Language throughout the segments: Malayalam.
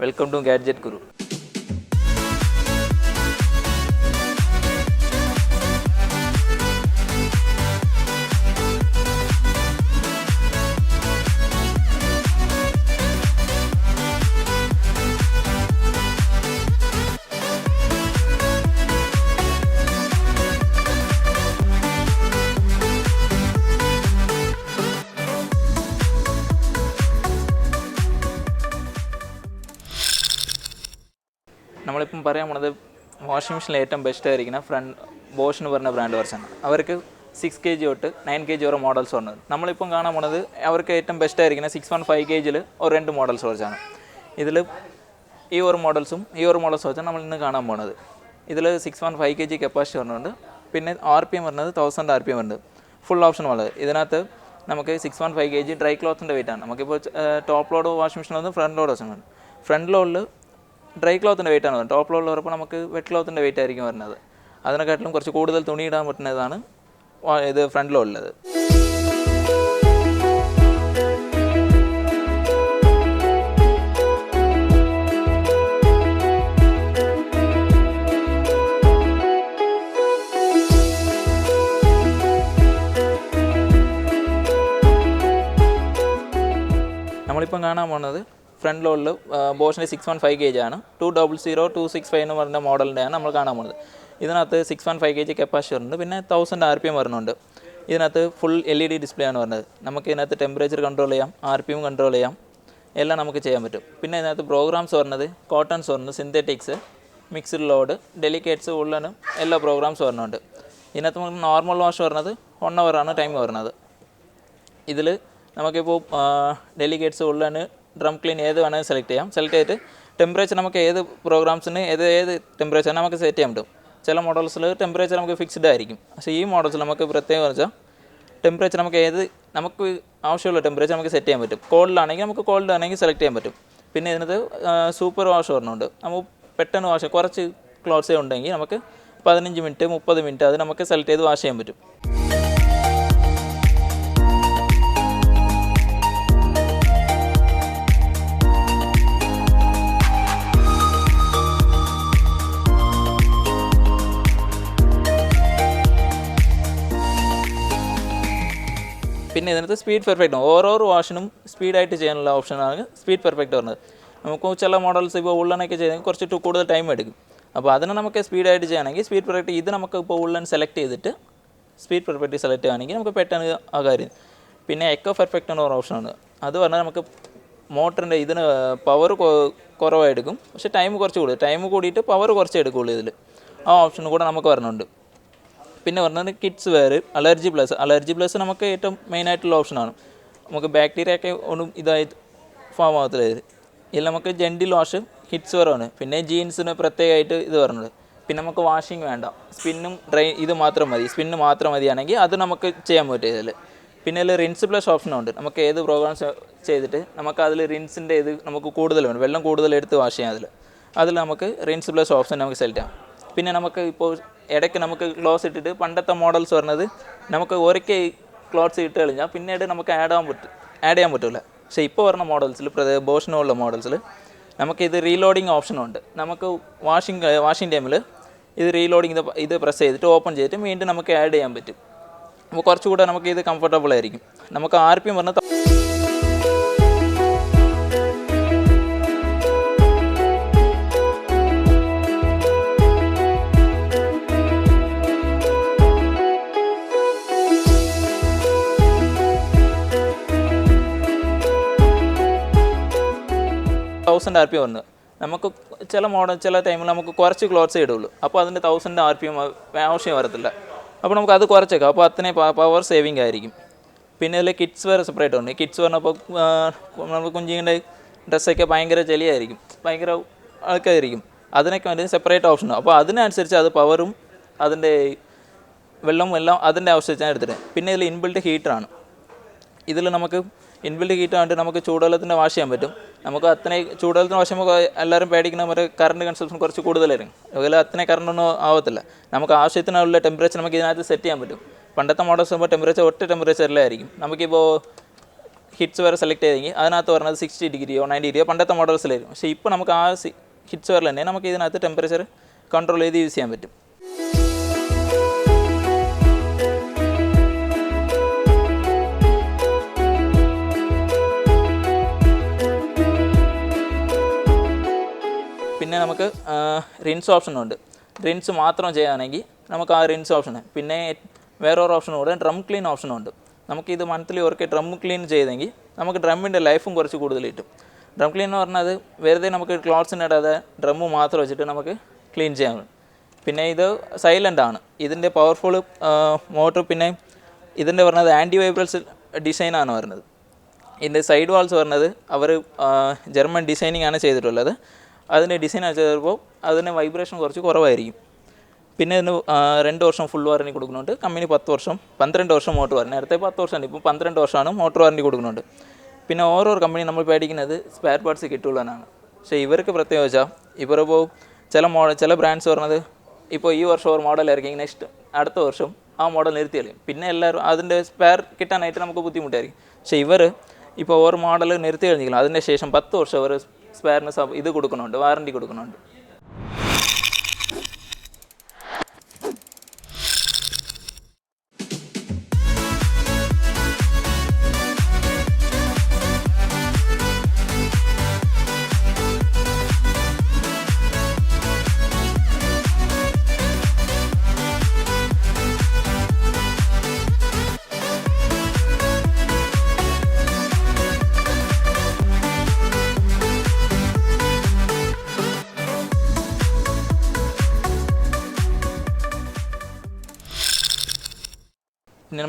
Welcome to gadget guru washing മെഷീനിൽ ഏറ്റവും ബെസ്റ്റ് ആയിരിക്കുന്ന ഫ്രണ്ട് ബോഷ് എന്ന് പറഞ്ഞ ബ്രാൻഡ് വെർഷൻ അവർക്ക് സിക്സ് കെ ജി തൊട്ട് നയൻ കെ ജി വരെ മോഡൽസ് വന്നത്. നമ്മളിപ്പം കാണാൻ പോണത് അവർക്ക് ഏറ്റവും ബെസ്റ്റ് ആയിരിക്കുന്ന സിക്സ് വൺ ഫൈവ് കെ ജിയിൽ ഒരു രണ്ട് മോഡൽസ് വെച്ചാണ് ഇതിൽ ഈ ഒരു മോഡൽസും ഈ ഒരു മോഡൽസും വെച്ചാണ് നമ്മൾ ഇന്ന് കാണാൻ പോണത്. ഇതിൽ six one five K G capacity വരുന്നുണ്ട് പിന്നെ ആർ പി എം വരുന്നത് തൗസൻഡ് ആർ പി എം ഉണ്ട് ഫുൾ ഓപ്ഷൻ ഉള്ളത് ഇതിനകത്ത് നമുക്ക് six one five K G dry ക്ലോത്തിന്റെ വെയിറ്റാണ് നമുക്കിപ്പോൾ ടോപ്പ് ലോഡ് വാഷിംഗ് മെഷീൻ വന്ന് ഫ്രണ്ട് ലോഡ് വെച്ചാണ് ഫ്രണ്ട് ലോഡിൽ ഡ്രൈ ക്ലോത്തിന്റെ വെയിറ്റ് ആണ് ടോപ്പ് ലോഡിൽ വരുമ്പോൾ നമുക്ക് വെറ്റ് ക്ലോത്തിന്റെ വെയിറ്റ് ആയിരിക്കും വരുന്നത്. അതിനെക്കാട്ടിലും കുറച്ച് കൂടുതൽ തുണി ഇടാൻ പറ്റുന്നതാണ് ഇത് ഫ്രണ്ട് ലോഡിലത് നമ്മളിപ്പം കാണാൻ പോകുന്നത് ഫ്രണ്ട് ലോഡിൽ ബോഷിന്റെ six one five K G ആണ്. Two double zero two six five എന്ന് പറഞ്ഞ മോഡലിന്റെയാണ് നമ്മൾ കാണാൻ പോകുന്നത്. ഇതിനകത്ത് six one five K G capacity ഉണ്ട്. പിന്നെ തൗസൻഡ് ആർ പി എം വരുന്നുണ്ട്. ഇതിനകത്ത് full L E D display ആണ് വരുന്നത്. നമുക്ക് ഇതിനകത്ത് ടെമ്പറേച്ചർ കൺട്രോൾ ചെയ്യാം ആർ പി എം കൺട്രോൾ ചെയ്യാം. എല്ലാം നമുക്ക് ചെയ്യാൻ പറ്റും. പിന്നെ ഇതിനകത്ത് പ്രോഗ്രാംസ് വരുന്നത് കോട്ടൺസ് വരുന്നത് സിന്തറ്റിക്സ് മിക്സ്ഡ് ലോഡ് ഡെലിക്കേറ്റ്സ് ഉള്ളനും എല്ലാ പ്രോഗ്രാംസ് വരുന്നുണ്ട്. ഇതിനകത്ത് നമുക്ക് നോർമൽ വാഷ് വരുന്നത് വൺ ആണ് ടൈം വരുന്നത്. ഇതിൽ നമുക്കിപ്പോൾ ഡെലിക്കേറ്റ്സ് ഉള്ളതിന് ഡ്രം ക്ലീൻ ഏത് വേണമെങ്കിലും സെലക്ട് ചെയ്യാം. സെലക്ട് ചെയ്തിട്ട് ടെമ്പറേച്ചർ നമുക്ക് ഏത് പ്രോഗ്രാംസിന് ഏത് ഏത് ടെമ്പറേച്ചർ നമുക്ക് സെറ്റ് ചെയ്യാൻ പറ്റും. ചില മോഡൽസിൽ ടെമ്പറേച്ചർ നമുക്ക് ഫിക്സ്ഡ് ആയിരിക്കും. പക്ഷേ ഈ മോഡൽസിൽ നമുക്ക് പ്രത്യേകം വെച്ചാൽ ടെമ്പറേച്ചർ നമുക്ക് ഏത് നമുക്ക് ആവശ്യമുള്ള ടെമ്പറേച്ചർ നമുക്ക് സെറ്റ് ചെയ്യാൻ പറ്റും. കോൾഡിലാണെങ്കിൽ നമുക്ക് കോൾഡ് ആണെങ്കിൽ സെലക്ട് ചെയ്യാൻ പറ്റും. പിന്നെ ഇതിനകത്ത് സൂപ്പർ വാഷ് പറഞ്ഞുണ്ട് നമുക്ക് പെട്ടെന്ന് വാഷ് കുറച്ച് ക്ലോത്ത്സേ ഉണ്ടെങ്കിൽ നമുക്ക് പതിനഞ്ച് മിനിറ്റ് മുപ്പത് മിനിറ്റ് അത് നമുക്ക് സെലക്ട് ചെയ്ത് വാഷ് ചെയ്യാൻ പറ്റും. പിന്നെ ഇതിനകത്ത് സ്പീഡ് പെർഫെക്റ്റ് ഓരോ വാഷിനും സ്പീഡായിട്ട് ചെയ്യാനുള്ള ഓപ്ഷനാണ് സ്പീഡ് പെർഫെക്റ്റ് പറഞ്ഞത്. നമുക്ക് ചില മോഡൽസ് ഇപ്പോൾ ഉള്ളനൊക്കെ ചെയ്തെങ്കിൽ കുറച്ച് കൂടുതൽ ടൈം എടുക്കും. അപ്പോൾ അതിന് നമുക്ക് സ്പീഡായിട്ട് ചെയ്യണമെങ്കിൽ സ്പീഡ് പെർഫെക്റ്റ് ഇത് നമുക്ക് ഇപ്പോൾ ഉള്ളൻ സെലക്ട് ചെയ്തിട്ട് സ്പീഡ് പെർഫെക്റ്റ് സെലക്ട് ചെയ്യുകയാണെങ്കിൽ നമുക്ക് പെട്ടെന്ന് ആ കാര്യം. പിന്നെ എക്കോ പെർഫെക്റ്റ് എന്ന ഒരു ഓപ്ഷനാണ് അത് പറഞ്ഞാൽ നമുക്ക് മോട്ടറിന്റെ ഇതിന് പവർ കുറവായെടുക്കും പക്ഷേ ടൈം കുറച്ച് കൂടും. ടൈം കൂടിയിട്ട് പവർ കുറച്ച് എടുക്കുകയുള്ളൂ ഇതിൽ ആ ഓപ്ഷനും കൂടെ നമുക്ക് വരുന്നുണ്ട് പിന്നെ പറഞ്ഞത് kids wear allergy plus allergy plus നമുക്ക് ഏറ്റവും മെയിൻ ആയിട്ടുള്ള ഓപ്ഷനാണ് നമുക്ക് ബാക്ടീരിയ ഒക്കെ ഒന്നും ഇതായി ഫോം ആകത്തില്ല ഇത് ഇതിൽ നമുക്ക് ജെന്റിൽ വാഷ് ഹിറ്റ്സ് വെയറാണ് പിന്നെ ജീൻസിന് പ്രത്യേകമായിട്ട് ഇത് പറഞ്ഞത്. പിന്നെ നമുക്ക് വാഷിംഗ് വേണ്ട. സ്പിന്നും ഡ്രൈ ഇത് മാത്രം മതി. സ്പിന്ന് മാത്രം മതിയാണെങ്കിൽ അത് നമുക്ക് ചെയ്യാൻ പറ്റും ഇതിൽ പിന്നെ അതിൽ റിൻസ് പ്ലസ് ഓപ്ഷനുണ്ട് നമുക്ക് ഏത് പ്രോഗ്രാംസ് ചെയ്തിട്ട് നമുക്ക് അതിൽ റിൻസിന്റെ ഇത് നമുക്ക് കൂടുതൽ വേണം. വെള്ളം കൂടുതൽ എടുത്ത് വാഷ് ചെയ്യാം അതിൽ അതിൽ നമുക്ക് റിൻസ് പ്ലസ് ഓപ്ഷൻ നമുക്ക് സെലക്ട് ചെയ്യാം. പിന്നെ നമുക്ക് ഇപ്പോൾ ഇടയ്ക്ക് നമുക്ക് ക്ലോസ് ഇട്ടിട്ട് പണ്ടത്തെ മോഡൽസ് പറഞ്ഞത് നമുക്ക് ഒരിക്കൽ ക്ലോത്ത്സ് ഇട്ട് കഴിഞ്ഞാൽ പിന്നീട് നമുക്ക് ആഡ് ആവാൻ പറ്റും ആഡ് ചെയ്യാൻ പറ്റില്ല പക്ഷേ ഇപ്പോൾ പറഞ്ഞ മോഡൽസിൽ ബോഷനുള്ള മോഡൽസിൽ നമുക്ക് റീലോഡിങ് ഓപ്ഷനുണ്ട് നമുക്ക് വാഷിംഗ് വാഷിംഗ് ടൈമിൽ ഇത് റീലോഡിങ് ഇത് പ്രസ് ചെയ്തിട്ട് ഓപ്പൺ ചെയ്തിട്ട് വീണ്ടും നമുക്ക് ആഡ് ചെയ്യാൻ പറ്റും. അപ്പോൾ കുറച്ചുകൂടെ നമുക്ക് ഇത് കംഫർട്ടബിൾ ആയിരിക്കും. നമുക്ക് R P M thousand R P M നമുക്ക് ചില മോഡൽ ചില ടൈമിൽ നമുക്ക് കുറച്ച് ക്ലോത്ത്സേ ഇടുള്ളൂ. അപ്പോൾ അതിന്റെ തൗസൻഡ് ആർ പി എം ആവശ്യം വരത്തില്ല. അപ്പോൾ നമുക്ക് അത് കുറച്ചേക്കാം. അപ്പോൾ അത്രയും പവർ സേവിങ് ആയിരിക്കും. പിന്നെ ഇതിൽ കിഡ്സ് വെയർ സെപ്പറേറ്റ് ഉണ്ട്. കിഡ്സ് പറഞ്ഞപ്പോൾ നമുക്ക് കുഞ്ഞിന്റെ ഡ്രസ്സൊക്കെ ഭയങ്കര ചെളിയായിരിക്കും. ഭയങ്കര ആൾക്കായിരിക്കും അതിനൊക്കെ വേണ്ടി സെപ്പറേറ്റ് ഓപ്ഷൻ ഉണ്ട്. അപ്പോൾ അതിനനുസരിച്ച് അത് പവറും അതിന്റെ വെള്ളവും എല്ലാം അതിന്റെ ആവശ്യത്തിനാണ് എടുത്തിട്ട് പിന്നെ ഇതിൽ ഇൻബിൽറ്റ് ഹീറ്ററാണ് ഇതിൽ നമുക്ക് ഇൻബിൽറ്റ് ഹീറ്റ് ആയിട്ട് നമുക്ക് ചൂടുവെള്ളത്തിന്റെ വാഷ് ചെയ്യാൻ പറ്റും. നമുക്ക് അത്രയും ചൂടുവെള്ളത്തിന് വാഷ് ചെയ്യുമ്പോൾ എല്ലാവരും പേടിക്കുന്ന ഒരു കറണ്ട് കൺസപ്ഷൻ കുറച്ച് കൂടുതലായിരിക്കും. അതുപോലെ അത്രയും കറണ്ട് ഒന്നും ആവത്തില്ല. നമുക്ക് ആവശ്യത്തിനുള്ള ടെമ്പറേച്ചർ നമുക്ക് ഇതിനകത്ത് സെറ്റ് ചെയ്യാൻ പറ്റും. പണ്ടത്തെ മോഡൽസ് ആകുമ്പോൾ ടെമ്പറേച്ചർ ഒറ്റ ടെമ്പറേച്ചറിലായിരിക്കും നമുക്കിപ്പോൾ ഹിറ്റ്സ് വരെ സെലക്ട് ചെയ്തെങ്കിൽ അതിനകത്ത് പറഞ്ഞത് സിക്സ്റ്റി ഡിഗ്രിയോ നയന്റി ഡിഗ്രിയോ പണ്ടത്തെ മോഡൽസിലായിരുന്നു പക്ഷേ ഇപ്പോൾ നമുക്ക് ആ ഹിറ്റ്സ് വരെ തന്നെ നമുക്ക് ഇതിനകത്ത് ടെമ്പറേച്ചർ കൺട്രോൾ ചെയ്ത് യൂസ് ചെയ്യാൻ പറ്റും. റിൻസ് ഓപ്ഷനുണ്ട് റിൻസ് മാത്രം ചെയ്യുകയാണെങ്കിൽ നമുക്ക് ആ റിൻസ് ഓപ്ഷൻ പിന്നെ വേറൊരു ഓപ്ഷനും കൂടെ ഡ്രം ക്ലീൻ ഓപ്ഷനുണ്ട് നമുക്കിത് മന്ത്ലി ഒരിക്കൽ ഡ്രം ക്ലീൻ ചെയ്തെങ്കിൽ നമുക്ക് ഡ്രമ്മിന്റെ ലൈഫും കുറച്ച് കൂടുതൽ കിട്ടും. ഡ്രം ക്ലീൻ എന്ന് പറഞ്ഞാൽ വെറുതെ നമുക്ക് ക്ലോത്ത്സിനിടാതെ ഡ്രമ്മ് മാത്രം വെച്ചിട്ട് നമുക്ക് ക്ലീൻ ചെയ്യാൻ പിന്നെ ഇത് സൈലന്റ് ആണ്. ഇതിന്റെ പവർഫുൾ മോട്ടർ പിന്നെ ഇതിന്റെ പറഞ്ഞത് ആന്റി വൈബ്രൽസ് ഡിസൈനാണ് വരുന്നത് ഇതിന്റെ സൈഡ് വാൾസ് പറഞ്ഞത് അവർ ജർമ്മൻ ഡിസൈനിങ് ആണ് ചെയ്തിട്ടുള്ളത്. അതിന്റെ ഡിസൈൻ ചെയ്തപ്പോൾ അതിന് വൈബ്രേഷൻ കുറച്ച് കുറവായിരിക്കും. പിന്നെ ഇതിന് രണ്ട് വർഷം ഫുൾ വാറണ്ടി കൊടുക്കുന്നുണ്ട്. കമ്പനി പത്ത് വർഷം പന്ത്രണ്ട് വർഷം മോട്ടോർ വാറണ്ടി നേരത്തെ പത്ത് വർഷമാണ് ഇപ്പോൾ പന്ത്രണ്ട് വർഷമാണ് മോട്ടോർ വാറണ്ടി കൊടുക്കുന്നുണ്ട്. പിന്നെ ഓരോ കമ്പനി നമ്മൾ പേടിക്കുന്നത് സ്പെയർ പാർട്സ് കിട്ടുള്ളൂ എന്നാണ് പക്ഷേ ഇവർക്ക് പ്രത്യേകം വെച്ചാൽ ഇവരിപ്പോൾ ചില മോഡൽ ചില ബ്രാൻഡ്സ് പറഞ്ഞത് ഇപ്പോൾ ഈ വർഷം ഒരു മോഡൽ ഇറക്കി നെക്സ്റ്റ് അടുത്ത വർഷം ആ മോഡൽ നിർത്തി കളയും. പിന്നെ എല്ലാവരും അതിന്റെ സ്പെയർ കിട്ടാനായിട്ട് നമുക്ക് ബുദ്ധിമുട്ടായിരിക്കും. പക്ഷേ ഇവർ ഇപ്പോൾ ഒരു മോഡൽ നിർത്തി കഴിഞ്ഞില്ല അതിന്റെ ശേഷം പത്ത് വർഷം അവർ സ്പെയറിന് ഇത് കൊടുക്കുന്നുണ്ട് വാറണ്ടി കൊടുക്കുന്നുണ്ട്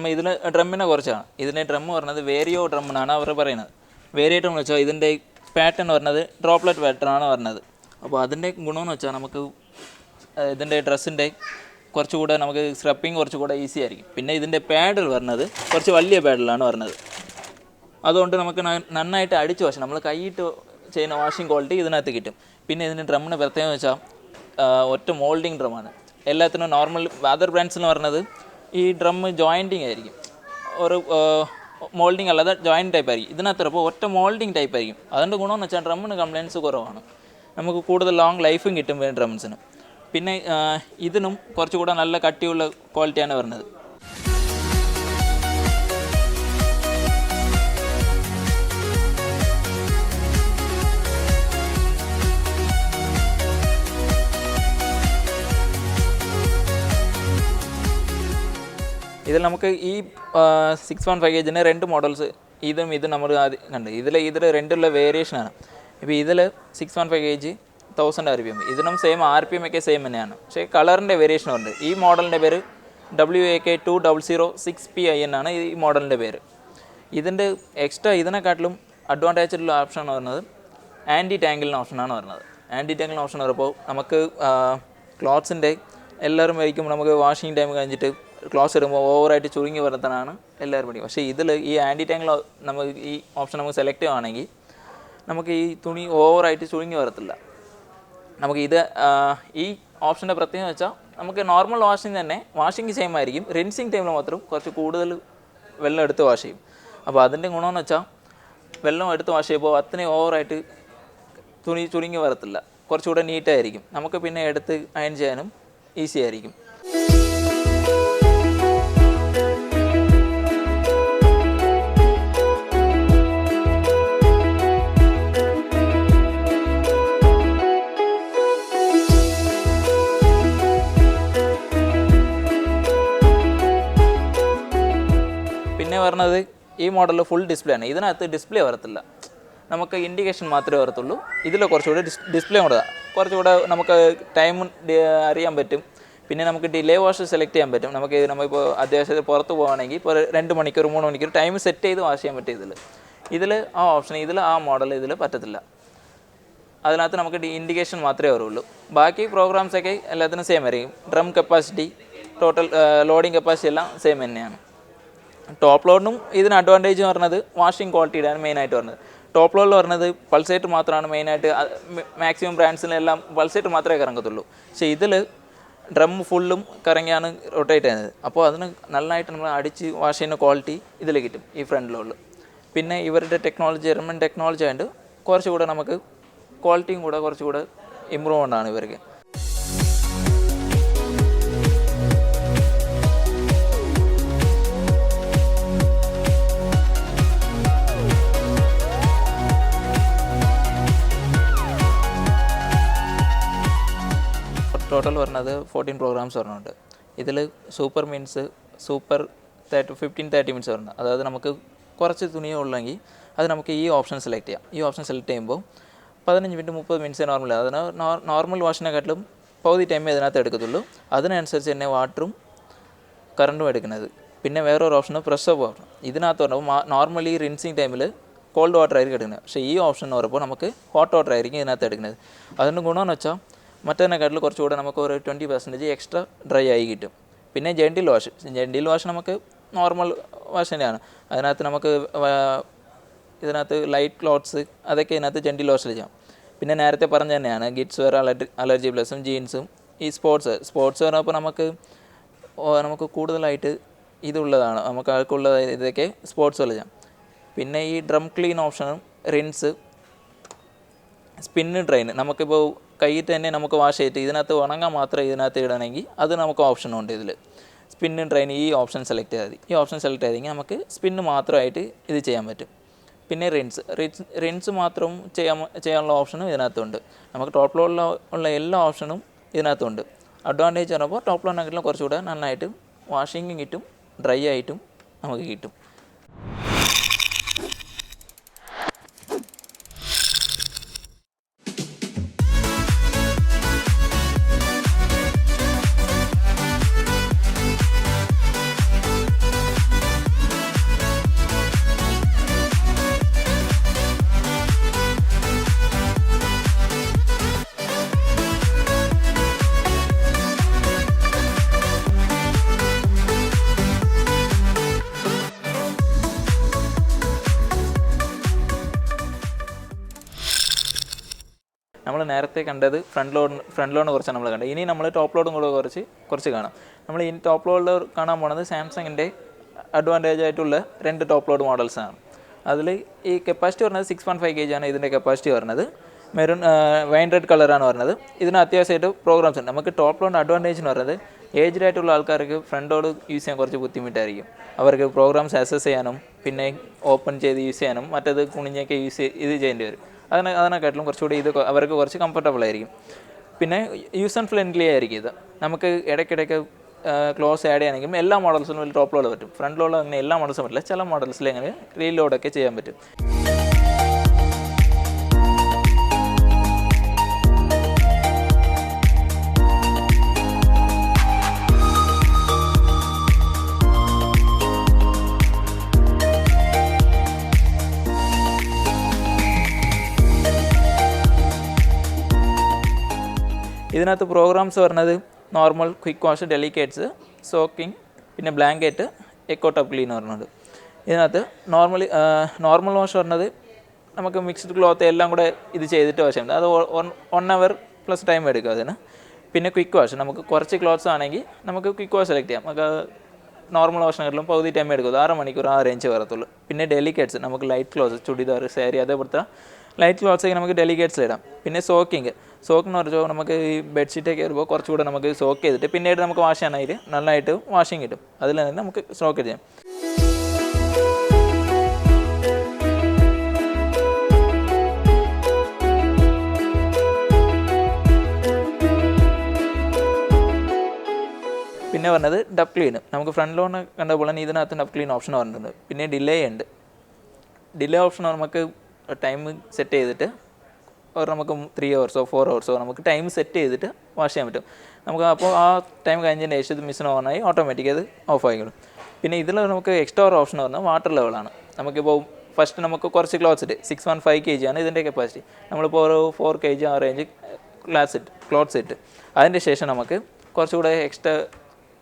നമ്മൾ ഇതിന് ഡ്രമ്മിനെ കുറച്ചാണ്. ഇതിന്റെ ഡ്രം പറഞ്ഞത് വേരിയോ ഡ്രം അവർ പറയുന്നത്. വേരിയോ ഡ്രം എന്ന് വെച്ചാൽ ഇതിന്റെ പാറ്റേൺ പറഞ്ഞത് ഡ്രോപ്ലെറ്റ് പാറ്റേൺ ആണ് പറഞ്ഞത്. അപ്പോൾ അതിന്റെ ഗുണമെന്ന് വെച്ചാൽ നമുക്ക് ഇതിന്റെ ഡ്രസ്സിന്റെ കുറച്ചുകൂടെ നമുക്ക് സ്ക്രപ്പിങ് കുറച്ചുകൂടെ ഈസി ആയിരിക്കും. പിന്നെ ഇതിന്റെ പാഡിൽ പറഞ്ഞത് കുറച്ച് വലിയ പാഡിലാണ് പറഞ്ഞത്. അതുകൊണ്ട് നമുക്ക് നന്നായിട്ട് അടിച്ച് വാഷ് നമ്മൾ കൈയിട്ട് ചെയ്യുന്ന വാഷിംഗ് ക്വാളിറ്റി ഇതിനകത്ത് കിട്ടും. പിന്നെ ഇതിന്റെ ഡ്രമ്മിന് പ്രത്യേകം വെച്ചാൽ ഒറ്റ മോൾഡിങ് ഡ്രമ്മാണ് എല്ലാത്തിനും നോർമൽ അതർ ബ്രാൻഡ്സ് എന്ന് പറഞ്ഞത് ഈ ഡ്രം ജോയിന്റിങ് ആയിരിക്കും. ഒരു മോൾഡിങ് അല്ലാതെ ജോയിന്റ് ടൈപ്പ് ആയിരിക്കും. ഇതിനകത്ത് ഇപ്പോൾ ഒറ്റ മോൾഡിങ് ടൈപ്പ് ആയിരിക്കും. അതിന്റെ ഗുണമെന്ന് വെച്ചാൽ ഡ്രമ്മിന് കംപ്ലയിൻസ് കുറവാണ്. നമുക്ക് കൂടുതൽ ലോങ് ലൈഫും കിട്ടും ഡ്രംസിന് പിന്നെ ഇതിനും കുറച്ചുകൂടെ നല്ല കട്ടിയുള്ള ക്വാളിറ്റിയാണ് വരുന്നത്. ഇതിൽ നമുക്ക് ഈ സിക്സ് വൺ ഫൈവ് ഏജിന് രണ്ട് മോഡൽസ് ഇതും ഇതും നമ്മൾ ആദ്യം കണ്ട്. ഇതിൽ ഇതിൽ രണ്ടുള്ള വേരിയേഷനാണ് ഇപ്പോൾ ഇതിൽ six one five age thousand R P M ഇതിനും സെയിം ആർ പി എം ഒക്കെ സെയിം തന്നെയാണ്. പക്ഷേ കളറിന്റെ വേരിയേഷൻ ഉണ്ട്. ഈ മോഡലിന്റെ പേര് W A K two double zero six P I N ആണ് ഈ മോഡലിന്റെ പേര്. ഇതിന്റെ എക്സ്ട്രാ ഇതിനെക്കാട്ടിലും അഡ്വാന്റേജ് ഉള്ള ഓപ്ഷൻ എന്ന് പറയുന്നത് ആന്റി ടാങ്കിളിന് ഓപ്ഷനാണ് വരുന്നത്. ആന്റി ടാങ്കിളിന് ഓപ്ഷൻ പറയുമ്പോൾ നമുക്ക് ക്ലോത്ത്സിന്റെ എല്ലാവരും വഹിക്കുമ്പോൾ നമുക്ക് വാഷിംഗ് ടൈം കഴിഞ്ഞിട്ട് ക്ലോത്ത്സ് ഇടുമ്പോൾ ഓവറായിട്ട് ചുരുങ്ങി വരുത്താനാണ് എല്ലാവരും പഠിക്കും. പക്ഷേ ഇതിൽ ഈ ആന്റി ടാങ്കിൾ നമുക്ക് ഈ ഓപ്ഷൻ നമുക്ക് സെലക്ട് ചെയ്യുകയാണെങ്കിൽ നമുക്ക് ഈ തുണി ഓവറായിട്ട് ചുരുങ്ങി വരത്തില്ല. നമുക്ക് ഇത് ഈ ഓപ്ഷന്റെ പ്രത്യേകത വെച്ചാൽ നമുക്ക് നോർമൽ വാഷിംഗ് തന്നെ വാഷിംഗ് സെയിം ആയിരിക്കും. റിൻസിങ് ടൈമിൽ മാത്രം കുറച്ച് കൂടുതൽ വെള്ളം എടുത്ത് വാഷ് ചെയ്യും. അപ്പോൾ അതിന്റെ ഗുണമെന്ന് വെച്ചാൽ വെള്ളം എടുത്ത് വാഷ് ചെയ്യുമ്പോൾ അത്രയും ഓവറായിട്ട് തുണി ചുരുങ്ങി വരത്തില്ല. കുറച്ചുകൂടെ നീറ്റായിരിക്കും നമുക്ക് പിന്നെ എടുത്ത് അയൺ ചെയ്യാനും ഈസി ആയിരിക്കും. പറഞ്ഞത് ഈ മോഡൽ ഫുൾ ഡിസ്പ്ലേ ആണ്. ഇതിനകത്ത് ഡിസ്പ്ലേ വരത്തില്ല. നമുക്ക് ഇൻഡിക്കേഷൻ മാത്രമേ വരത്തുള്ളൂ. ഇതിൽ കുറച്ചുകൂടെ ഡിസ്പ്ലേ കൂടെ കുറച്ചുകൂടെ നമുക്ക് ടൈം അറിയാൻ പറ്റും. പിന്നെ നമുക്ക് ഡിലേ വാഷ് സെലക്ട് ചെയ്യാൻ പറ്റും. നമുക്ക് നമ്മളിപ്പോൾ അത്യാവശ്യത്തിൽ പുറത്ത് പോകുകയാണെങ്കിൽ ഇപ്പോൾ രണ്ട് മണിക്കൂർ മൂന്ന് മണിക്കൂർ ടൈം സെറ്റ് ചെയ്ത് വാഷ് ചെയ്യാൻ പറ്റും ഇതിൽ ഇതിൽ ആ ഓപ്ഷൻ ഇതിൽ ആ മോഡൽ ഇതിൽ പറ്റത്തില്ല. അതിനകത്ത് നമുക്ക് ഇൻഡിക്കേഷൻ മാത്രമേ വരുള്ളൂ ബാക്കി പ്രോഗ്രാംസൊക്കെ എല്ലാത്തിനും സെയിം ആയിരിക്കും. Drum capacity total loading capacity എല്ലാം സെയിം തന്നെയാണ്. ടോപ്പ് ലോഡിനും ഇതിന് അഡ്വാന്റേജ് എന്ന് പറഞ്ഞത് വാഷിംഗ് ക്വാളിറ്റിയുടെയാണ് മെയിനായിട്ട് പറഞ്ഞത്. ടോപ്പ് ലോഡിൽ പറഞ്ഞത് പൾസേറ്റ് മാത്രമാണ് മെയിനായിട്ട് മാക്സിമം ബ്രാൻഡ്സിനെല്ലാം പൾസേറ്റ് മാത്രമേ കറങ്ങത്തുള്ളൂ. പക്ഷേ ഇതിൽ ഡ്രം ഫുള്ളും കറങ്ങിയാണ് റൊട്ടേറ്റ് ചെയ്യുന്നത്. അപ്പോൾ അതിന് നന്നായിട്ട് നമ്മൾ അടിച്ച് വാഷ് ചെയ്യുന്ന ക്വാളിറ്റി ഇതിൽ കിട്ടും ഈ ഫ്രണ്ട് ലോഡിൽ പിന്നെ ഇവരുടെ ടെക്നോളജി ജർമ്മൻ ടെക്നോളജി ആയതുകൊണ്ട് കുറച്ചുകൂടെ നമുക്ക് ക്വാളിറ്റിയും കൂടെ കുറച്ചുകൂടെ ഇമ്പ്രൂവ്മെന്റ് ആണ് ഇവർക്ക്. ടോട്ടൽ പറഞ്ഞത് ഫോർട്ടീൻ പ്രോഗ്രാംസ് പറഞ്ഞുണ്ട് ഇതിൽ super means super thirty fifteen thirty minutes പറഞ്ഞു അതായത് നമുക്ക് കുറച്ച് തുണിയേ ഉള്ളെങ്കിൽ അത് നമുക്ക് ഈ ഓപ്ഷൻ സെലക്ട് ചെയ്യാം. ഈ ഓപ്ഷൻ സെലക്ട് ചെയ്യുമ്പോൾ പതിനഞ്ച് മിനിറ്റ് മുപ്പത് മിനിറ്റ്സ് നോർമൽ അതിന് നോർമൽ വാഷിനെക്കാട്ടിലും പകുതി ടൈമേ ഇതിനകത്ത് എടുക്കത്തുള്ളൂ. അതിനനുസരിച്ച് തന്നെ വാട്ടറും കറണ്ടും എടുക്കുന്നത്. പിന്നെ വേറൊരു ഓപ്ഷൻ പ്രഷർ ഓപ്ഷൻ ഇതിനകത്ത് പറയുമ്പോൾ നോർമലി റിൻസിങ് ടൈമിൽ കോൾഡ് വാട്ടർ ആയിരിക്കും എടുക്കുന്നത്. പക്ഷേ ഈ ഓപ്ഷൻ എന്ന് പറയുമ്പോൾ നമുക്ക് ഹോട്ട് വാട്ടർ ആയിരിക്കും ഇതിനകത്ത് എടുക്കുന്നത്. അതിന്റെ ഗുണമെന്ന് വെച്ചാൽ മറ്റതിനെക്കാട്ടിൽ കുറച്ചുകൂടെ നമുക്ക് ഒരു ട്വന്റി പെർസെന്റേജ് എക്സ്ട്രാ ഡ്രൈ ആയി കിട്ടും. പിന്നെ ജെൻഡിൽ വാഷ് ജെൻഡിൽ വാഷ് നമുക്ക് നോർമൽ വാഷ് തന്നെയാണ്. അതിനകത്ത് നമുക്ക് ഇതിനകത്ത് ലൈറ്റ് ക്ലോത്ത്സ് അതൊക്കെ ഇതിനകത്ത് ജെൻഡിൽ വാഷിൽ ചെയ്യാം. പിന്നെ നേരത്തെ പറഞ്ഞ തന്നെയാണ് ഗിറ്റ്സ് വെയർ അലർജി അലർജി പ്ലസും ജീൻസും ഈ സ്പോർട്സ് സ്പോർട്സ് പറഞ്ഞപ്പോൾ നമുക്ക് നമുക്ക് കൂടുതലായിട്ട് ഇതുള്ളതാണ്. നമുക്ക് ആൾക്കുള്ള ഇതൊക്കെ സ്പോർട്സ് ചെയ്യാം. പിന്നെ ഈ ഡ്രം ക്ലീൻ ഓപ്ഷനും റിൻസ് സ്പിന്ന് ഡ്രെയിൻ നമുക്കിപ്പോൾ കയ്യിൽ തന്നെ നമുക്ക് വാഷ് ചെയ്തിട്ട് ഇതിനകത്ത് ഉണങ്ങാൻ മാത്രം ഇതിനകത്ത് ഇടണമെങ്കിൽ അത് നമുക്ക് ഓപ്ഷൻ ഉണ്ട് ഇതിൽ സ്പിന്നും ഡ്രെയിൻ ഈ ഓപ്ഷൻ സെലക്ട് ചെയ്താൽ മതി. ഈ ഓപ്ഷൻ സെലക്ട് ചെയ്തെങ്കിൽ നമുക്ക് സ്പിന്ന് മാത്രമായിട്ട് ഇത് ചെയ്യാൻ പറ്റും. പിന്നെ റിൻസ് റിൻസ് റിൻസ് മാത്രം ചെയ്യാൻ ചെയ്യാനുള്ള ഓപ്ഷനും ഇതിനകത്തുണ്ട്. നമുക്ക് ടോപ്പ് ലോണിൽ ഉള്ള എല്ലാ ഓപ്ഷനും ഇതിനകത്തുണ്ട്. അഡ്വാന്റേജ് പറയുമ്പോൾ ടോപ്പ് ലോഡിനെക്കാട്ടിലും കുറച്ചുകൂടെ നന്നായിട്ട് വാഷിങ്ങും കിട്ടും ഡ്രൈ ആയിട്ടും നമുക്ക് കിട്ടും. നമ്മൾ നേരത്തെ കണ്ടത് ഫ്രണ്ട് ലോഡ് ഫ്രണ്ട് ലോഡിനെ കുറിച്ചാണ് നമ്മൾ കണ്ടത്. ഇനി നമ്മൾ ടോപ്പ് ലോഡും കൂടെ കുറച്ച് കുറച്ച് കാണാം. നമ്മൾ ഈ ടോപ്പ് ലോഡിൽ കാണാൻ പോണത് സാംസങ്ങിന്റെ അഡ്വാന്റേജ് ആയിട്ടുള്ള രണ്ട് ടോപ്പ് ലോഡ് മോഡൽസാണ് അതിൽ ഈ കപ്പാസിറ്റി പറഞ്ഞത് six point five K G ആണ് ഇതിന്റെ കപ്പാസിറ്റി പറഞ്ഞത് മെറൂൺ വൈൻ റെഡ് കളറാണ് പറഞ്ഞത് ഇതിന് അത്യാവശ്യമായിട്ട് പ്രോഗ്രാംസ് ഉണ്ട്. നമുക്ക് ടോപ്പ് ലോഡ് അഡ്വാന്റേജ് എന്ന് പറയുന്നത് ഏജ്ഡ് ആയിട്ടുള്ള ആൾക്കാർക്ക് ഫ്രണ്ട് ലോഡ് യൂസ് ചെയ്യാൻ കുറച്ച് ബുദ്ധിമുട്ടായിരിക്കും. അവർക്ക് പ്രോഗ്രാംസ് ആക്സസ് ചെയ്യാനും പിന്നെ ഓപ്പൺ ചെയ്ത് യൂസ് ചെയ്യാനും മറ്റേത് കുണിഞ്ഞൊക്കെ യൂസ് ഇത് ചെയ്യേണ്ടി വരും. അതിനെ അതിനെക്കാട്ടിലും കുറച്ചുകൂടി ഇത് അവർക്ക് കുറച്ച് കംഫർട്ടബിൾ ആയിരിക്കും. പിന്നെ യൂസ് ആൻഡ് ഫ്രണ്ട്ലി ആയിരിക്കും ഇത്. നമുക്ക് ഇടയ്ക്കിടയ്ക്ക് ക്ലോസ് ആഡ് ചെയ്യണമെങ്കിൽ എല്ലാ മോഡൽസിനും ടോപ്പ് ലോഡ് പറ്റും. ഫ്രണ്ട് ലോഡ് അങ്ങനെ എല്ലാ മോഡൽസും പറ്റില്ല. ചില മോഡൽസിൽ അങ്ങനെ റീലോഡൊക്കെ ചെയ്യാൻ പറ്റും. ഇതിനകത്ത് പ്രോഗ്രാംസ് പറഞ്ഞത് normal quick wash delicates soaking പിന്നെ ബ്ലാങ്കറ്റ് എക്കോ ടപ്പ് ക്ലീൻ പറഞ്ഞത്. ഇതിനകത്ത് നോർമലി നോർമൽ വാഷ് പറഞ്ഞത് നമുക്ക് മിക്സ്ഡ് ക്ലോത്ത് എല്ലാം കൂടെ ഇത് ചെയ്തിട്ട് വാഷ് ചെയ്യുന്നത് അത് വൺ അവർ പ്ലസ് ടൈം എടുക്കും അതിന്. പിന്നെ ക്വിക്ക് വാഷ് നമുക്ക് കുറച്ച് ക്ലോത്ത്സ് ആണെങ്കിൽ നമുക്ക് ക്വിക്ക് വാഷ് സെലക്ട് ചെയ്യാം. നമുക്ക് നോർമൽ വാഷിനെക്കാട്ടിലും പകുതി ടൈം എടുക്കും. ആറ് മണിക്കൂർ ആ റേഞ്ച് വരത്തുള്ളൂ. പിന്നെ ഡെലിക്കേറ്റ്സ് നമുക്ക് ലൈറ്റ് ക്ലോത്ത്സ് ചുടിദാർ സാരി അതേപോലത്തെ ലൈറ്റ് ക്ലോത്ത്സൊക്കെ നമുക്ക് ഡെലിക്കേറ്റ്സിൽ ഇടാം. പിന്നെ സോക്കിങ് സോക്ക് എന്ന് പറഞ്ഞാൽ നമുക്ക് ഈ ബെഡ്ഷീറ്റൊക്കെ കയറുമ്പോൾ കുറച്ചുകൂടെ നമുക്ക് സോക്ക് ചെയ്തിട്ട് പിന്നീട് നമുക്ക് വാഷ് ചെയ്യാനായിട്ട് നന്നായിട്ട് വാഷിങ് കിട്ടും. അതിൽ നിന്ന് നമുക്ക് സോക്ക് ചെയ്യാം. പിന്നെ പറഞ്ഞത് ഡബ് ക്ലീൻ നമുക്ക് ഫ്രണ്ട് ലോൺ കണ്ട പോലെ തന്നെ ഇതിനകത്ത് ഡബ് ക്ലീൻ ഓപ്ഷൻ പറഞ്ഞിട്ടുണ്ട്. പിന്നെ ഡിലേ ഉണ്ട്. ഡിലേ ഓപ്ഷൻ നമുക്ക് ടൈം സെറ്റ് ചെയ്തിട്ട് ഒരു നമുക്ക് ത്രീ അവേഴ്സോ ഫോർ അവേഴ്സോ നമുക്ക് ടൈം സെറ്റ് ചെയ്തിട്ട് വാഷ് ചെയ്യാൻ പറ്റും. നമുക്ക് അപ്പോൾ ആ ടൈം കഴിഞ്ഞതിന് ശേഷം ഇത് മിസ്സിന് ഓണായി ഓട്ടോമാറ്റിക് അത് ഓഫ് ആയിക്കോളും പിന്നെ ഇതിൽ നമുക്ക് എക്സ്ട്രാ ഒരു ഓപ്ഷൻ പറഞ്ഞാൽ വാട്ടർ ലെവലാണ് നമുക്കിപ്പോൾ ഫസ്റ്റ് നമുക്ക് കുറച്ച് ക്ലോത്ത്സ് ഇട്ട് six one five K G ആണ് ഇതിന്റെ കപ്പാസിറ്റി നമ്മളിപ്പോൾ ഒരു ഫോർ കെ ജി ആ റേഞ്ച് ക്ലാസ് ഇട്ട് ക്ലോത്ത്സ് ഇട്ട്. അതിന്റെ ശേഷം നമുക്ക് കുറച്ചുകൂടെ എക്സ്ട്രാ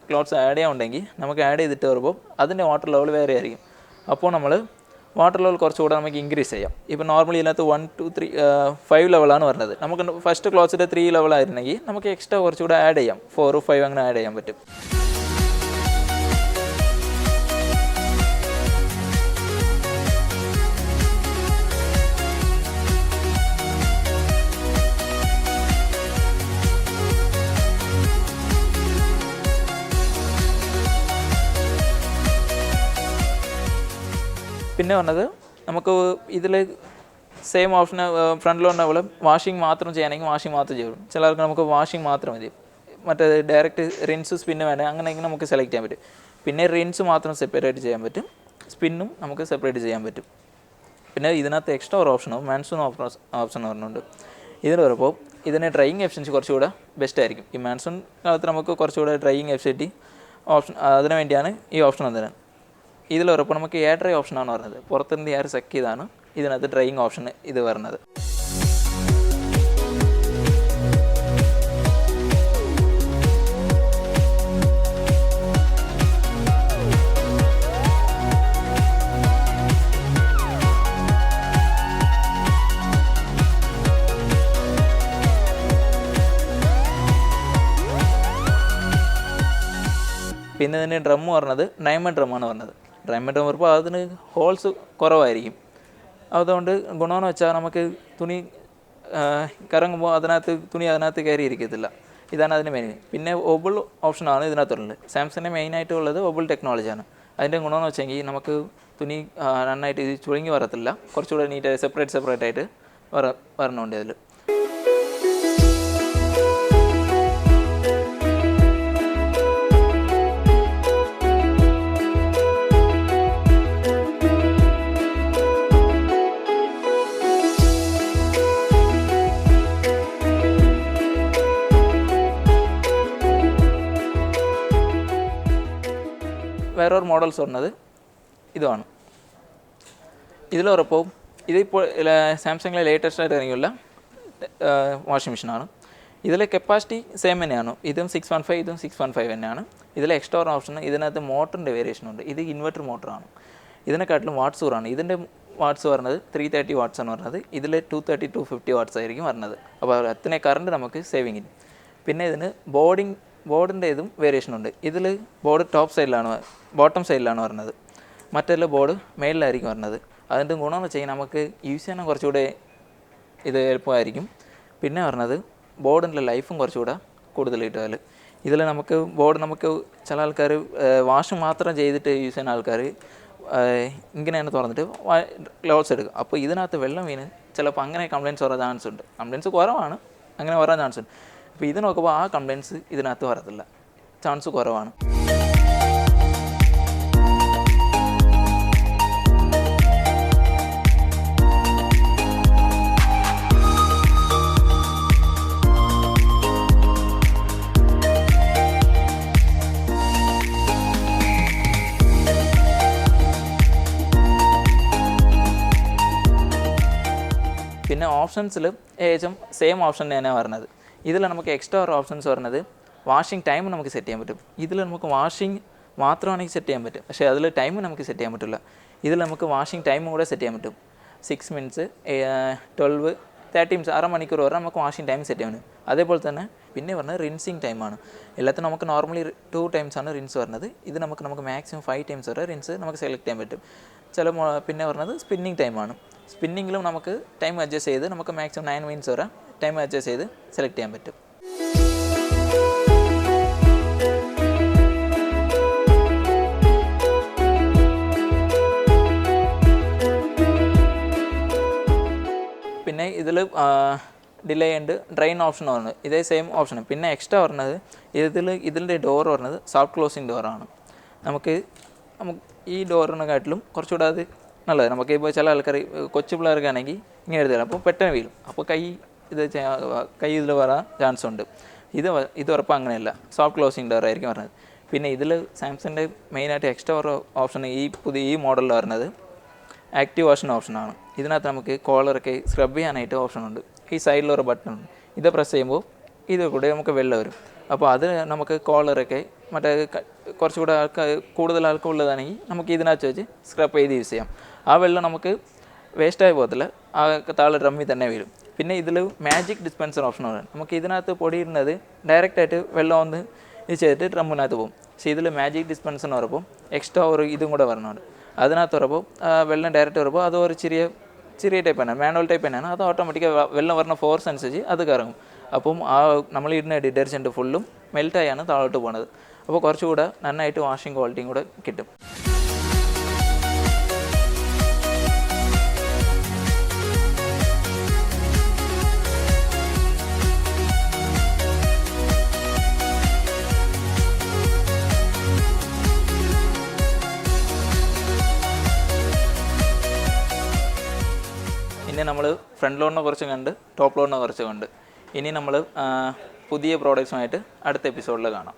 ക്ലോത്ത്സ് ആഡ് ചെയ്യാൻ ഉണ്ടെങ്കിൽ നമുക്ക് ആഡ് ചെയ്തിട്ട് വരുമ്പോൾ അതിന്റെ വാട്ടർ ലെവൽ വേറെ ആയിരിക്കും. അപ്പോൾ നമ്മൾ വാട്ടർ ലെവൽ കുറച്ചുകൂടെ നമുക്ക് ഇൻക്രീസ് ചെയ്യാം. ഇപ്പോൾ നോർമലി ഇതിനകത്ത് വൺ ടു ത്രീ ഫൈവ് ലെവലാണ് വരുന്നത്. നമുക്ക് ഫസ്റ്റ് ക്ലോസിന്റെ ത്രീ ലെവലായിരുന്നെങ്കിൽ നമുക്ക് എക്സ്ട്രാ കുറച്ചുകൂടെ ആഡ് ചെയ്യാം. ഫോർ ഫൈവ് അങ്ങനെ ആഡ് ചെയ്യാൻ പറ്റും. പിന്നെ പറഞ്ഞത് നമുക്ക് ഇതിൽ സെയിം ഓപ്ഷൻ ഫ്രണ്ടിലുണ്ട പോലെ വാഷിംഗ് മാത്രം ചെയ്യണമെങ്കിൽ വാഷിംഗ് മാത്രം ചെയ്യും. ചിലർക്ക് നമുക്ക് വാഷിംഗ് മാത്രം മതി. മറ്റേ ഡയറക്റ്റ് റിൻസ് സ്പിന്ന് വേണ്ട അങ്ങനെയെങ്കിൽ നമുക്ക് സെലക്ട് ചെയ്യാൻ പറ്റും. പിന്നെ റിൻസ് മാത്രം സെപ്പറേറ്റ് ചെയ്യാൻ പറ്റും. സ്പിന്നും നമുക്ക് സെപ്പറേറ്റ് ചെയ്യാൻ പറ്റും. പിന്നെ ഇതിനകത്ത് എക്സ്ട്രാ ഒരു ഓപ്ഷനോ മാൻസൂൺ ഓപ്ഷൻ എന്ന് പറഞ്ഞുണ്ട് ഇതിന് പറയുമ്പോൾ ഇതിന് ഡ്രൈയിങ് എഫിഷ്യൻസി കുറച്ചുകൂടെ ബെസ്റ്റ് ആയിരിക്കും. ഈ മാൻസൂൺ കാലത്ത് നമുക്ക് കുറച്ചുകൂടെ ഡ്രൈയിങ് എഫിഷ്യന്റി ഓപ്ഷൻ അതിന് വേണ്ടിയാണ് ഈ ഓപ്ഷൻ വന്നത് ഇതിൽ ഉറപ്പ് നമുക്ക് എയർ ഡ്രൈ ഓപ്ഷനാണ് പറഞ്ഞത്. പുറത്തുനിന്ന് എയർ സെക്ക് ചെയ്താണ്. ഇതിനകത്ത് ഡ്രൈയിങ് ഓപ്ഷൻ ഇത് വരുന്നത് പിന്നെ ഇതിന് ഡ്രം പറഞ്ഞത് നൈമ ഡ്രമ്മാണ് പറഞ്ഞത്. ഡയമണ്ട് വരുമ്പോൾ അതിന് ഹോൾസ് കുറവായിരിക്കും. അതുകൊണ്ട് ഗുണമെന്ന് വെച്ചാൽ നമുക്ക് തുണി കറങ്ങുമ്പോൾ അതിനകത്ത് തുണി അതിനകത്ത് കയറി ഇരിക്കത്തില്ല ഇതാണ് അതിന്റെ മെയിൻ പിന്നെ ഒബിൾ ഓപ്ഷനാണ് ഇതിനകത്തുള്ളത്. സാംസങ്ങിന്റെ മെയിനായിട്ട് ഉള്ളത് ഒബിൾ ടെക്നോളജിയാണ് അതിന്റെ ഗുണമെന്ന് വെച്ചെങ്കിൽ നമുക്ക് തുണി നന്നായിട്ട് ഇത് ചുളുങ്ങി വരത്തില്ല. കുറച്ചുകൂടെ നീറ്റായി സെപ്പറേറ്റ് സെപ്പറേറ്റ് ആയിട്ട് വര വരണുണ്ട് അതിൽ വേറൊരു മോഡൽസ് പറഞ്ഞത് ഇതുമാണ് ഇതിൽ ഉറപ്പവും ഇതിപ്പോൾ സാംസങ്ങിലെ ലേറ്റസ്റ്റ് ആയിട്ട് ഇറങ്ങിയുള്ള വാഷിംഗ് മെഷീനാണ് ഇതിലെ കപ്പാസിറ്റി സെയിം തന്നെയാണ്. ഇതും സിക്സ് വൺ ഫൈവ് ഇതും സിക്സ് വൺ ഫൈവ് തന്നെയാണ്. ഇതിലെ എക്സ്ട്രാ ഓപ്ഷൻ ഇതിനകത്ത് മോട്ടറിന്റെ വേരിയേഷൻ ഉണ്ട്. ഇത് ഇൻവെർട്ടർ മോട്ടറാണ് ഇതിനെക്കാട്ടിലും വാട്ട്സ് ആണ് ഇതിന്റെ വാട്ട്സ് പറഞ്ഞത് ത്രീ തേർട്ടി വാട്ട്സ് ആണ് പറഞ്ഞത് ഇതിൽ two thirty two fifty watts ആയിരിക്കും വരുന്നത് അപ്പോൾ അത്രയും കറണ്ട് നമുക്ക് സേവിങ് പിന്നെ ഇതിന് ബോർഡിങ് ബോർഡിന്റെ ഇതും വേരിയേഷൻ ഉണ്ട് ഇതിൽ ബോർഡ് ടോപ്പ് സൈഡിലാണ് ബോട്ടം സൈഡിലാണ് വരുന്നത് മറ്റെല്ലാം ബോർഡ് മേളിലായിരിക്കും വരുന്നത് അതിന്റെ ഗുണമെന്ന് വെച്ച് കഴിഞ്ഞാൽ നമുക്ക് യൂസ് ചെയ്യാനും കുറച്ചുകൂടെ ഇത് എളുപ്പമായിരിക്കും. പിന്നെ പറഞ്ഞത് ബോർഡിന്റെ ലൈഫും കുറച്ചുകൂടെ കൂടുതൽ കിട്ടുമതിൽ ഇതിൽ നമുക്ക് ബോർഡ് നമുക്ക് ചില ആൾക്കാർ വാഷ് മാത്രം ചെയ്തിട്ട് യൂസ് ചെയ്യുന്ന ആൾക്കാർ ഇങ്ങനെയാണ് തുറന്നിട്ട് ക്ലോത്ത്സ് എടുക്കും. അപ്പോൾ ഇതിനകത്ത് വെള്ളം വീണ് ചിലപ്പോൾ അങ്ങനെ കംപ്ലയിൻസ് വരാൻ ചാൻസ് ഉണ്ട് കംപ്ലയിൻസ് കുറവാണ്. അങ്ങനെ വരാൻ ചാൻസ് ഉണ്ട് അപ്പോൾ ഇത് നോക്കുമ്പോൾ ആ കംപ്ലയിൻസ് ഇതിനകത്ത് വരത്തില്ല. ചാൻസ് കുറവാണ്. പിന്നെ ഓപ്ഷൻസിൽ ഏകദേശം സെയിം ഓപ്ഷൻ തന്നെയാണ് വരുന്നത് ഇതിൽ നമുക്ക് എക്സ്ട്രാ ഒരു ഓപ്ഷൻസ് വരുന്നത് വാഷിംഗ് ടൈം നമുക്ക് സെറ്റ് ചെയ്യാൻ പറ്റും. ഇതിൽ നമുക്ക് വാഷിംഗ് മാത്രമാണെങ്കിൽ സെറ്റ് ചെയ്യാൻ പറ്റും. പക്ഷേ അതിൽ ടൈം നമുക്ക് സെറ്റ് ചെയ്യാൻ പറ്റില്ല ഇതിൽ നമുക്ക് വാഷിംഗ് ടൈം കൂടെ സെറ്റ് ചെയ്യാൻ പറ്റും. Six minutes twelve thirty minutes അര മണിക്കൂർ വരെ നമുക്ക് വാഷിംഗ് ടൈം സെറ്റ് ചെയ്യാൻ പറ്റും. അതേപോലെ തന്നെ പിന്നെ പറഞ്ഞത് റിൻസിങ് ടൈമാണ് എല്ലാത്തിനും നമുക്ക് നോർമലി ടു ടൈംസ് ആണ് റിൻസ് വരുന്നത്. ഇത് നമുക്ക് നമുക്ക് മാക്സിമം ഫൈവ് ടൈംസ് വരെ റിൻസ് നമുക്ക് സെലക്ട് ചെയ്യാൻ പറ്റും. ചില മോ- പിന്നെ പറഞ്ഞത് സ്പിന്നിങ് ടൈമാണ് സ്പിന്നിങ്ങിലും നമുക്ക് ടൈം അഡ്ജസ്റ്റ് ചെയ്ത് നമുക്ക് മാക്സിമം നയൻ മിനിറ്റ്സ് വരെ ടൈം അഡ്ജസ്റ്റ് ചെയ്ത് സെലക്ട് ചെയ്യാൻ പറ്റും. പിന്നെ ഇതിൽ ഡിലേ ഉണ്ട് ഡ്രെയിൻ ഓപ്ഷൻ പറഞ്ഞത് ഇതേ സെയിം ഓപ്ഷൻ പിന്നെ എക്സ്ട്രാ പറഞ്ഞത് ഇതിൽ ഇതിന്റെ ഡോർ പറഞ്ഞത് സോഫ്റ്റ് ക്ലോസിങ് ഡോറാണ് നമുക്ക് നമുക്ക് ഈ ഡോറിനെക്കാട്ടിലും കുറച്ചുകൂടെ അത് നല്ലത്. നമുക്ക് ഇപ്പോൾ ചില ആൾക്കാർ കൊച്ചു പിള്ളേർക്കാണെങ്കിൽ ഇങ്ങനെ എഴുതിയാൽ അപ്പോൾ പെട്ടെന്ന് വീഴും. അപ്പോൾ കൈ ഇത് കൈ ഇതിൽ വരാൻ ചാൻസ് ഉണ്ട് ഇത് ഇത് ഉറപ്പ് അങ്ങനെയല്ല. സോഫ്റ്റ് ക്ലോസിങ് ഡോർ ആയിരിക്കും പറഞ്ഞത്. പിന്നെ ഇതിൽ സാംസങ്ങിന്റെ മെയിനായിട്ട് എക്സ്ട്രാ ഒരു ഓപ്ഷൻ ഈ പുതിയ ഈ മോഡലിൽ വരുന്നത് ആക്റ്റീവ് വാഷൻ ഓപ്ഷനാണ് ഇതിനകത്ത് നമുക്ക് കോളറൊക്കെ സ്ക്രബ് ചെയ്യാനായിട്ട് ഓപ്ഷൻ ഉണ്ട്. ഈ സൈഡിലൊരു ബട്ടൺ ഉണ്ട്. ഇത് പ്രസ് ചെയ്യുമ്പോൾ ഇത് കൂടെ നമുക്ക് വെള്ളം വരും. അപ്പോൾ അത് നമുക്ക് കോളറൊക്കെ മറ്റേ കുറച്ചുകൂടെ ആൾക്കാർ കൂടുതൽ ആൾക്കാർ ഉള്ളതാണെങ്കിൽ നമുക്ക് ഇതിനകത്ത് വെച്ച് സ്ക്രബ് ചെയ്ത് യൂസ് ചെയ്യാം. ആ വെള്ളം നമുക്ക് വേസ്റ്റായി പോകത്തില്ല. ആ താഴെ ഡ്രമ്മിൽ തന്നെ വീഴും. പിന്നെ ഇതിൽ മാജിക് ഡിസ്പെൻസർ ഓപ്ഷൻ ഉണ്ട് നമുക്ക് ഇതിനകത്ത് പൊടിയിടുന്നത് ഡയറക്റ്റായിട്ട് വെള്ളം ഒന്ന് ഇത് ചെയ്തിട്ട് ഡ്രമ്മിനകത്ത് പോകും. പക്ഷേ ഇതിൽ മാജിക് ഡിസ്പെൻസർ എന്ന് പറയുമ്പോൾ എക്സ്ട്രാ ഒരു ഇതും കൂടെ വരണുണ്ട്. അതിനകത്ത് പറയുമ്പോൾ വെള്ളം ഡയറക്റ്റ് വരുമ്പോൾ അത് ഒരു ചെറിയ ചെറിയ ടൈപ്പ് തന്നെയാണ് മാനുവൽ ടൈപ്പ് തന്നെയാണ്. അത് ഓട്ടോമാറ്റിക്കായി വെള്ളം വരുന്ന ഫോഴ്സ് അനുസരിച്ച് അത് കറങ്ങും. അപ്പം ആ നമ്മൾ ഇടുന്ന ഡിറ്റർജന്റ് ഫുള്ളും മെൽറ്റായാണ് താഴോട്ട് പോകുന്നത് അപ്പോൾ കുറച്ചുകൂടെ നന്നായിട്ട് വാഷിംഗ് ക്വാളിറ്റിയും കൂടെ കിട്ടും. ഫ്രണ്ട് ലോണിനെ കുറച്ച് കണ്ട് ടോപ്പ് ലോണിനെ കുറച്ച് കണ്ട്. ഇനി നമ്മൾ പുതിയ പ്രോഡക്റ്റ്സുമായിട്ട് അടുത്ത എപ്പിസോഡിൽ കാണാം.